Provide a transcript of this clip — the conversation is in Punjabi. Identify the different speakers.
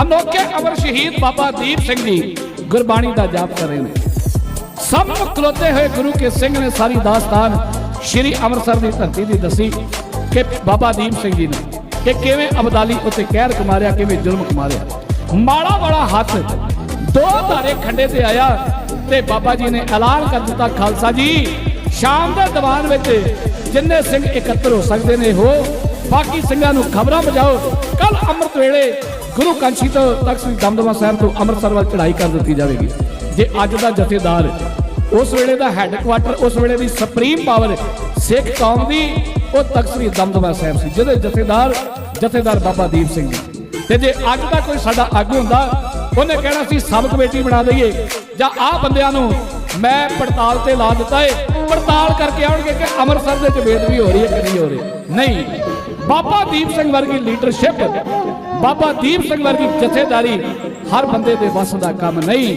Speaker 1: ਅਨੋਖੇ ਅਮਰ ਸ਼ਹੀਦ ਬਾਬਾ ਦੀਪ ਸਿੰਘ ਜੀ ਗੁਰਬਾਣੀ ਦਾ ਜਾਪ ਕਰ ਰਹੇ ਨੇ। ਸਾਹਮਣੇ ਖਲੋਤੇ ਹੋਏ ਗੁਰੂ ਕੇ ਸਿੰਘ ਨੇ ਸਾਰੀ ਦਾਸਤਾਨ ਸ਼੍ਰੀ ਅੰਮ੍ਰਿਤਸਰ ਦੀ ਧਰਤੀ ਦੀ ਦੱਸੀ ਕਿ ਬਾਬਾ ਦੀਪ ਸਿੰਘ ਜੀ ਨੇ ਕਿ ਕਿਵੇਂ ਅਬਦਾਲੀ ਉੱਤੇ ਕਹਿਰ ਕਮਾਰਿਆ, ਕਿਵੇਂ ਜ਼ੁਲਮ ਕਮਾਰਿਆ। ਮਾੜਾ ਵਾਲਾ ਹੱਥ ਦੋ ਧਾਰੇ ਖੰਡੇ ਤੇ ਆਇਆ ਤੇ ਬਾਬਾ ਜੀ ਨੇ ਐਲਾਨ ਕਰ ਦਿੱਤਾ, ਖਾਲਸਾ ਜੀ, ਸ਼ਾਮ ਦੇ ਦੀਵਾਨ ਵਿੱਚ ਜਿੰਨੇ ਸਿੰਘ ਇਕੱਤਰ ਹੋ ਸਕਦੇ ਨੇ ਹੋ ਬਾਕੀ ਸਿੰਘਾਂ ਨੂੰ ਖਬਰਾਂ ਬਚਾਓ ਕੱਲ ਅੰਮ੍ਰਿਤ ਵੇਲੇ ਗੁਰੂ ਕਾਂਸ਼ੀ ਤੋਂ ਤਖਤ ਸ੍ਰੀ ਦਮਦਮਾ ਸਾਹਿਬ ਤੋਂ ਅੰਮ੍ਰਿਤਸਰ ਵੱਲ ਚੜ੍ਹਾਈ ਕਰ ਦਿੱਤੀ ਜਾਵੇਗੀ। ਜੇ ਅੱਜ ਦਾ ਜਥੇਦਾਰ ਉਸ ਵੇਲੇ ਦਾ ਹੈੱਡਕੁਆਟਰ ਉਸ ਵੇਲੇ ਦੀ ਸੁਪਰੀਮ ਪਾਵਰ ਸਿੱਖ ਕੌਮ ਦੀ, ਉਹ ਤਖਤ ਸ੍ਰੀ ਦਮਦਮਾ ਸਾਹਿਬ ਸੀ, ਜਿਹਦੇ ਜਥੇਦਾਰ ਜਥੇਦਾਰ ਬਾਬਾ ਦੀਪ ਸਿੰਘ ਜੀ। ਤੇ ਜੇ ਅੱਜ ਦਾ ਕੋਈ ਸਾਡਾ ਆਗੂ ਹੁੰਦਾ, ਉਹਨੇ ਕਹਿਣਾ ਸੀ, ਸਬ ਕਮੇਟੀ ਬਣਾ ਦਈਏ। ਜਾਂ ਆਹ ਬੰਦਿਆਂ ਨੂੰ ਮੈਂ ਪੜਤਾਲ ਤੇ ਲਾ ਦਿੱਤਾ ਏ। ਪੜਤਾਲ ਕਰਕੇ ਆਉਣਗੇ ਕਿ ਅੰਮ੍ਰਿਤਸਰ ਦੇ ਚ ਬੇਦਬੀ ਹੋ ਰਹੀ ਹੈ ਕਿ ਨਹੀਂ ਹੋ ਰਹੀ ਨਹੀਂ। ਬਾਬਾ ਦੀਪ ਸਿੰਘ ਵਰਗੀ ਲੀਡਰਸ਼ਿਪ ਬਾਬਾ ਦੀਪ ਸਿੰਘ ਵਰਗੀ ਜਥੇਦਾਰੀ ਹਰ ਬੰਦੇ ਦੇ ਵੱਸ ਦਾ ਕੰਮ ਨਹੀਂ।